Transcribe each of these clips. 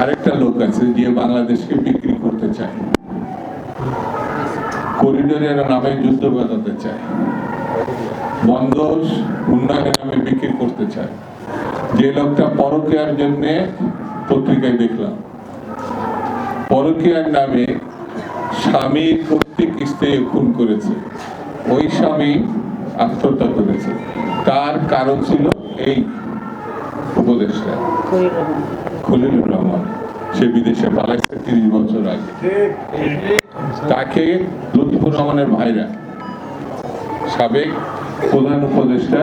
আরেকটা লোক আছে যে বাংলাদেশকে বিক্রি করতে চায়। করিডোরের নামে যুদ্ধ বাঁধাতে চায়। বন্দোস উন্নয়নের নামে বিক্রি করতে চায়। যে লোকটা পরকীয়ার জন্য পত্রিকায় দেখলাম। পরকীয়ার নামে স্বামী কর্তৃক স্ত্রী খুন করেছে। ওই স্বামী আত্মহত্যা করেছে। তার কারণ ছিল এই উপদেশটা খলিলুর রহমান, সে বিদেশে পালাইছে তিরিশ বছর আগে। তাকে লতিফুর রহমানের ভাইরা, সাবেক প্রধান উপদেষ্টা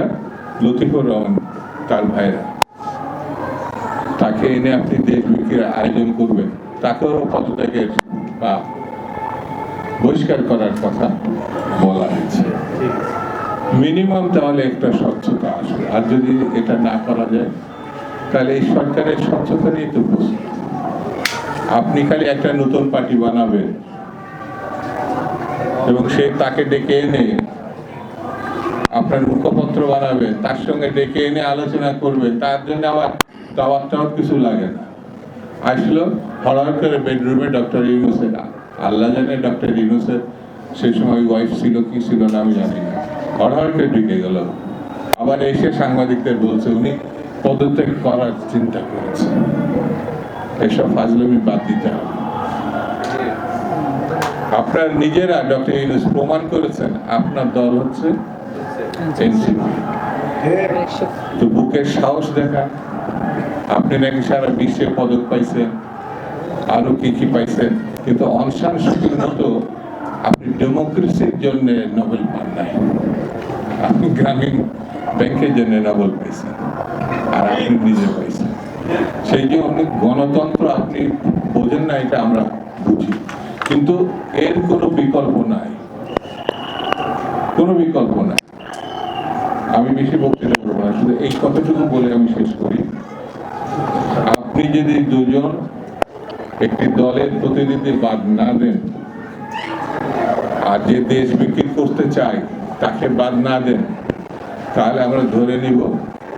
লতিফুর রহমান, তার ভাইরা, তাকে এনে আপনি দেশ বিক্রির আয়োজন করবেন। তাকেও পদত্যাগের বা বহিষ্কার করার কথা বলা হয়েছে। মিনিমাম তাহলে একটা স্বচ্ছতা আসবে। আর যদি এটা না করা যায় তাহলে এই সরকারের স্বচ্ছতা নিয়ে তো প্রশ্ন আপনি খালি একটা নতুন পার্টি বানাবেন এবং সে তাকে ডেকে এনে আপনার মুখপত্র বানাবেন, তার সঙ্গে ডেকে এনে আলোচনা করবেন, তার জন্য আবার দাওয়াত কিছু লাগে না। আসলো হঠাৎ করে বেডরুমে ডক্টর ইউনুসের আল্লাহ জানে ডক্টর ইউনুসের সেই সময় ওয়াইফ ছিল, কি ছিল না আমি জানি না। হঠাৎ করে ঢুকে গেল। আবার এসে সাংবাদিকদের বলছে, উনি পদত্যাগ করার চিন্তা করেছে। এসব ফাজলামি বাদ দিতে হবে। আপনার নিজেরা ডক্টর ইউনুস প্রমাণ করেছেন, আপনার দল হচ্ছে তো বুকের সাহস দেখান। আপনি নাকি সারা বিশ্বে পদক পাইছেন, আরও কি কি পাইছেন? কিন্তু অনশান সুখীর মতো আপনি ডেমোক্রেসির জন্য নোবেল পান নাই। আপনি গ্রামীণ ব্যাংকের জন্য নোবেল পাইছেন। নিজে সেই যে অনেক গণতন্ত্র আপনি বোঝেন না, এটা আমরা বুঝি। কিন্তু এর কোনো বিকল্প নাই। কোনো বিকল্প নাই। আমি বেশি বক্তৃতা করব না, শুধু এই কথাটুকু বলে আমি শেষ করি। আপনি যদি দুজন একটি দলের প্রতিনিধি বাদ না দেন, আর যে দেশ বিক্রি করতে চায়, তাকে বাদ না দেন, তাহলে আমরা ধরে নিব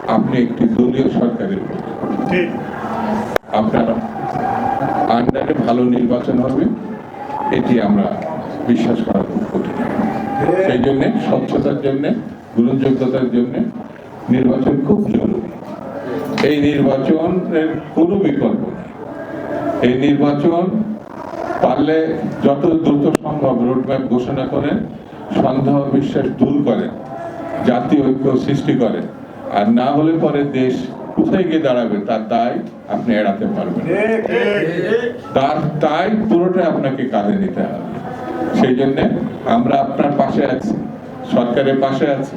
আপনি একটি দলীয় সরকারের আপনার আন্ডারে ভালো নির্বাচন হবে এটি আমরা বিশ্বাস করা খুব কঠিন। সেই জন্যে স্বচ্ছতার জন্যে গ্রহণযোগ্যতার জন্যে নির্বাচন খুব জরুরি। এই নির্বাচনের কোনো বিকল্প নেই। এই নির্বাচন পারলে যত দ্রুত সম্ভব রোডম্যাপ ঘোষণা করেন সন্দেহ বিশ্বাস দূর করেন জাতীয় ঐক্য সৃষ্টি করেন। আর না হলে পরে দেশ কোথায় গিয়ে দাঁড়াবে তার দায় আপনি এড়াতে পারবেন। তার তাই পুরোটা আপনাকে কাঁধে নিতে হবে। সেই জন্য আমরা আপনার পাশে আছি সরকারের পাশে আছি।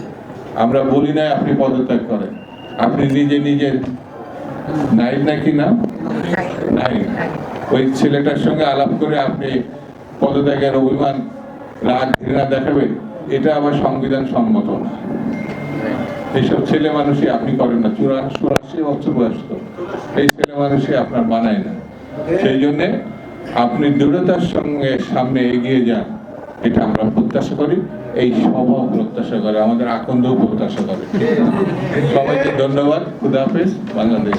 আমরা বলি না আপনি পদত্যাগ করেন। আপনি নিজে নিজে নাই নাকি না? নাই ওই ছেলেটার সঙ্গে আলাপ করে আপনি পদত্যাগের অভিমান রাগ ঘৃণা দেখাবেন এটা আবার সংবিধান সম্মত না। এইসব ছেলে মানুষই আপনি করেন না। চুরা চুরাশি বছর বয়স তো। এই ছেলে মানুষই আপনার মানায় না। সেই জন্য আপনি দৃঢ়তার সঙ্গে সামনে এগিয়ে যান। এটা আমরা প্রত্যাশা করি। এই সভা প্রত্যাশা করে, আমাদের আকন্দও প্রত্যাশা করে। সবাইকে ধন্যবাদ। খুদাহাফেজ বাংলাদেশ।